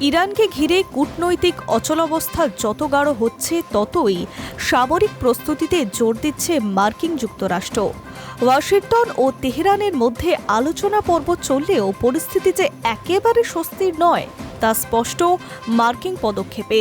ইরানকে ঘিরে কূটনৈতিক অচলাবস্থা যত গাঢ় হচ্ছে, ততই সামরিক প্রস্তুতিতে জোর দিচ্ছে মার্কিন যুক্তরাষ্ট্র। ওয়াশিংটন ও তেহরানের মধ্যে আলোচনা পর্ব চললেও পরিস্থিতি যে একেবারে স্বস্তির নয়, তা স্পষ্ট মার্কিন পদক্ষেপে।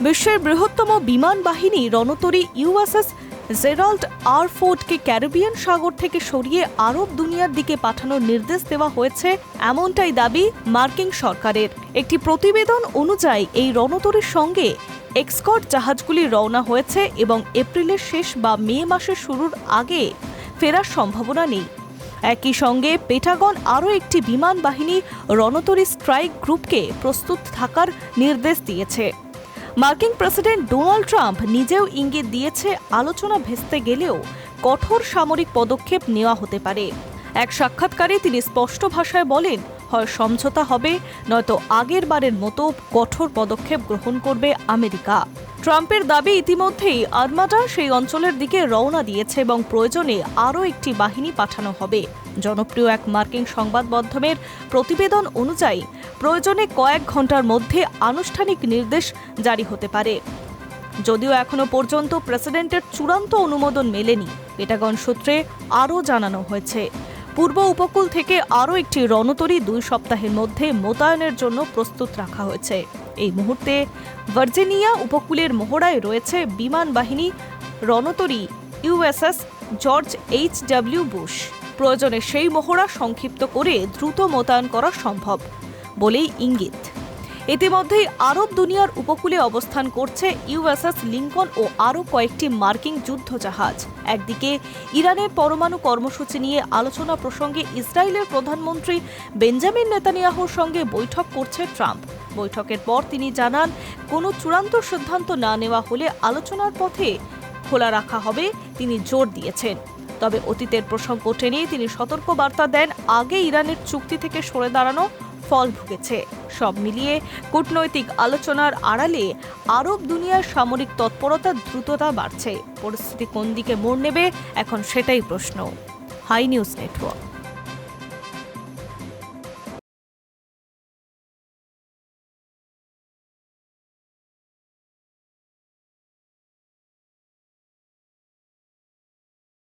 বিশ্বের বৃহত্তম বিমান বাহিনী রণতরী ইউএসএস জেরাল্ড আর ফোর্ডকে ক্যারিবিয়ান সাগর থেকে সরিয়ে আরব দুনিয়ার দিকে পাঠানোর নির্দেশ দেওয়া হয়েছে এমনটাই দাবি মার্কিন সরকারের। একটি প্রতিবেদন অনুযায়ী এই রণতরীর সঙ্গে এক্সকট জাহাজগুলি রওনা হয়েছে এবং এপ্রিলের শেষ বা মে মাসের শুরুর আগে ফেরার সম্ভাবনা নেই। একই সঙ্গে পেটাগন আরও একটি বিমান বাহিনী রণতরী স্ট্রাইক গ্রুপকে প্রস্তুত থাকার নির্দেশ দিয়েছে। মার্কিন প্রেসিডেন্ট ডোনাল্ড ট্রাম্প নিজেও ইঙ্গিত দিয়েছে, আলোচনা ভেস্তে গেলেও কঠোর সামরিক পদক্ষেপ নেওয়া হতে পারে। এক সাক্ষাৎকারে তিনি স্পষ্ট ভাষায় বলেন, হয় সমঝোতা হবে, নয়তো আগের বারের মতো কঠোর পদক্ষেপ গ্রহণ করবে আমেরিকা। ট্রাম্পের দাবি ইতিমধ্যেই আর্মাটা সেই অঞ্চলের দিকে রওনা দিয়েছে এবং প্রয়োজনে আরও একটি বাহিনী পাঠানো হবে। জনপ্রিয় এক মার্কিন সংবাদ মাধ্যমের প্রতিবেদন অনুযায়ী, প্রয়োজনে কয়েক ঘণ্টার মধ্যে আনুষ্ঠানিক নির্দেশ জারি হতে পারে। যদিও এখনও পর্যন্ত প্রেসিডেন্টের চূড়ান্ত অনুমোদন মেলেনি, পেটাগন সূত্রে আরও জানানো হয়েছে। পূর্ব উপকূল থেকে আরও একটি রণতরী দুই সপ্তাহের মধ্যে মোতায়েনের জন্য প্রস্তুত রাখা হয়েছে। এই মুহূর্তে ভার্জিনিয়া উপকূলের মোহরায় রয়েছে বিমান বাহিনী রণতরী USS George H W Bush. প্রয়োজনে সেই মোহরা সংক্ষিপ্ত করে দ্রুত মোতায়েন করা সম্ভব বলেই ইঙ্গিত। ইতিমধ্যেই আরব দুনিয়ার উপকূলে অবস্থান করছে ইউএসএস, লিঙ্কন ও আরও কয়েকটি মার্কিন যুদ্ধজাহাজ। একদিকে ইরানের পরমাণু কর্মসূচি নিয়ে আলোচনা প্রসঙ্গে ইসরায়েলের প্রধানমন্ত্রী বেঞ্জামিন নেতানিয়াহুর সঙ্গে বৈঠক করছে ট্রাম্প। বৈঠকের পর তিনি জানান, কোনো চূড়ান্ত সিদ্ধান্ত না নেওয়া হলে আলোচনার পথে খোলা রাখা হবে, তিনি জোর দিয়েছেন। তবে অতীতের প্রসঙ্গ টেনে তিনি সতর্ক বার্তা দেন, আগে ইরানের চুক্তি থেকে সরে দাঁড়ানো ফল ভুগেছে। সব মিলিয়ে কূটনৈতিক আলোচনার আড়ালে আরব দুনিয়ার সামরিক তৎপরতার দ্রুততা বাড়ছে। পরিস্থিতি কোন দিকে মোড় নেবে, এখন সেটাই প্রশ্ন। Hi news network.